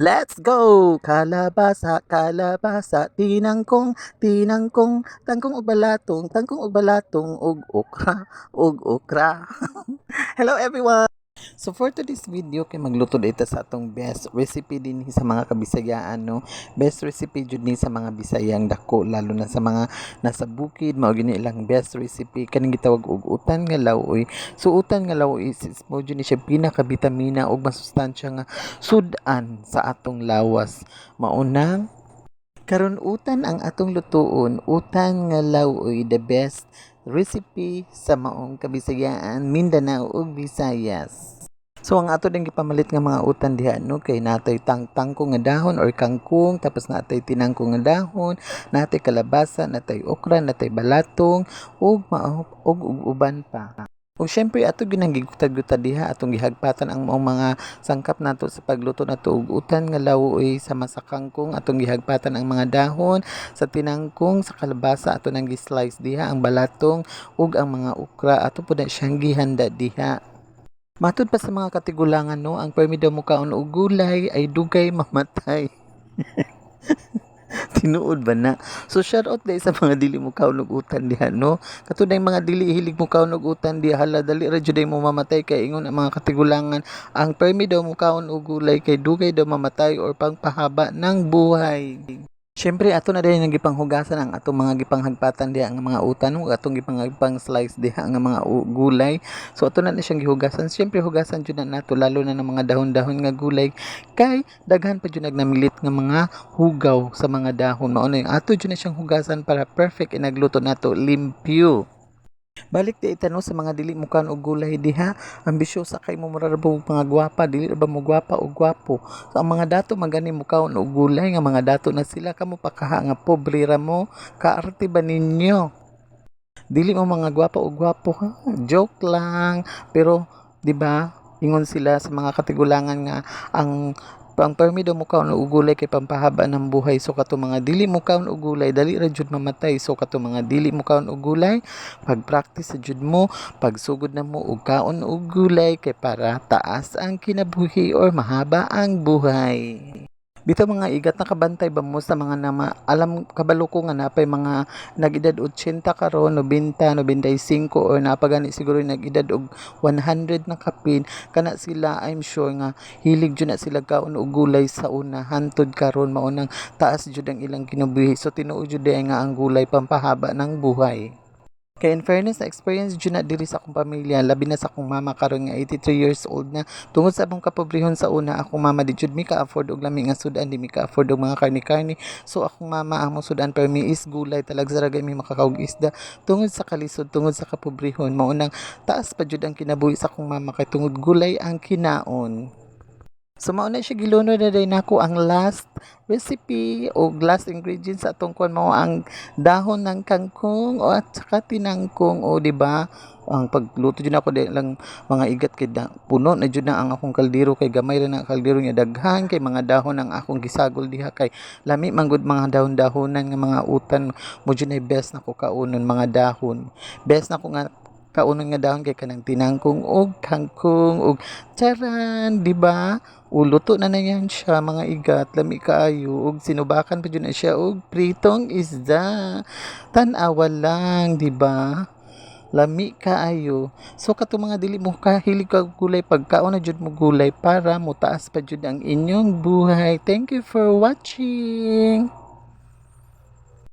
Let's go! Kalabasa, kalabasa, tinangkong, tinangkong, tangkong ug balatong, tangkong ug balatong, ug okra, ug okra. Hello everyone! So for today's video, kay magluto dito sa atong best recipe din sa mga kabisayaan, no? Best recipe jud ni sa mga bisayang dako, lalo na sa mga nasa bukid, mao gini ilang best recipe kaning gitawag og utan nga lawoy. So utan nga lawoy is, is mo jud ni siya pinaka bitamina ug masustansya nga sudan sa atong lawas. Maunang karon utan ang atong lutuon, utan nga lawoy the best recipe sa maong kabisayaan, Mindanao ug Visayas. So ang ato din gipamalit nga mga utan diha no kay natay tang tangkong nga dahon or kangkong tapos natay tinangkong nga dahon, natay kalabasa, natay okra, natay balatong ug mao ug, ug uban pa. O syempre ato ginang gigutad-gutad diha atong gihagpatan ang mga sangkap nato sa pagluto nato og utan nga lawoy sa masakangkong atong gihagpatan ang mga dahon sa tinangkong sa kalabasa ato nang gi-slice diha ang balatong ug ang mga okra ato pud siyang gihanda diha. Matud pa sa mga katigulangan no, ang permi daw mo kaon og gulay ay dugay mamatay. Tinuod ba na? So shout out dahil sa mga dili mo kaon og utan diha no. Katudang mga dili hilig mo kaon og utan diha hala dali ra jud mo mamatay kay ingon ang mga katigulangan ang permi daw mo kaon og gulay kay dugay daw mamatay or pangpahaba ng buhay. Siyempre ato na din ang gipanghugasan ang atong mga gipanghagpatan diha ang mga utan ug atong gipang slice diha ang mga gulay. So ato na ni siyang gihugasan. Siyempre hugasan jud na nato lalo na ng mga dahon-dahon nga gulay kay daghan pa jud nagnamilit nga mga hugaw sa mga dahon. Mao na ato jud na siyang hugasan para perfect inagluto nato limpyo. Balik di itanong sa mga dili mo kan og gulay diha, ambisyosa kay mo mararabo mga gwapa, dili ba mo gwapa o gwapo. So, ang mga dato magani mo kaon og gulay nga mga dato na sila kamo pakaha nga pobre ra mo, kaarte ba ninyo? Dili mo mga gwapa o gwapo ha. Joke lang, pero 'di ba? Ingon sila sa mga katigulangan nga ang ang permi daw mo kaon og gulay kay pampahaba ng buhay so kato mga dili mo kaon og gulay dali ra jud mamatay. So kato mga dili mo kaon og gulay pag practice sa jud mo pagsugod na mo og kaon og gulay kay para taas ang kinabuhi or mahaba ang buhay Bitaw mga igat nakabantay ba mo sa mga nama alam kabalo ko nga napay mga nagedad 80 karon 90 95 or napagani siguro yung nagedad og 100 na kapin. Kana sila I'm sure nga hilig jud na sila kaon og gulay sa una. Hantod karon maunang taas jud ang ilang kinabuhi so tinuod jud nga ang gulay pampahaba ng buhay Kaya in fairness, experience jud na diri sa akong pamilya, labi na sa akong mama karon nga 83 years old na. Tungod sa akong kapobrehon sa una, akong mama di jud mi ka afford og lami nga sudan, di mi ka afford og mga karni-karni. So akong mama ang mo sudan per mi is gulay talag sa ragay mi makakaog isda. Tungod sa kalisod, tungod sa kapobrehon, mao nang taas pa jud ang kinabuhi sa akong mama kay tungod gulay ang kinaon. So mao na siya giluno na din nako ang last recipe o last ingredients atong kuan mao ang dahon ng kangkong o at saka tinangkong. O di ba? Ang pagluto jud ako lang mga igat kay puno na jud na ang akong kaldero kay gamay ra na ang kaldero niya daghan kay mga dahon ang akong gisagol diha kay lami manggod mga dahon-dahonan nga mga utan. Mo jud best na ko kaunon mga dahon. Best na ko nga kaunon nga dahon kay kanang tinangkong og kangkong og charan di ba? Uluto na na yan siya mga igat lami kaayo og sinubakan pa jud na siya og pritong isda. Tan-awa lang di ba? Lami kaayo. So kato mga dili mo kahilig ka gulay pagkaon na jud mo gulay para mo taas pa jud ang inyong buhay. Thank you for watching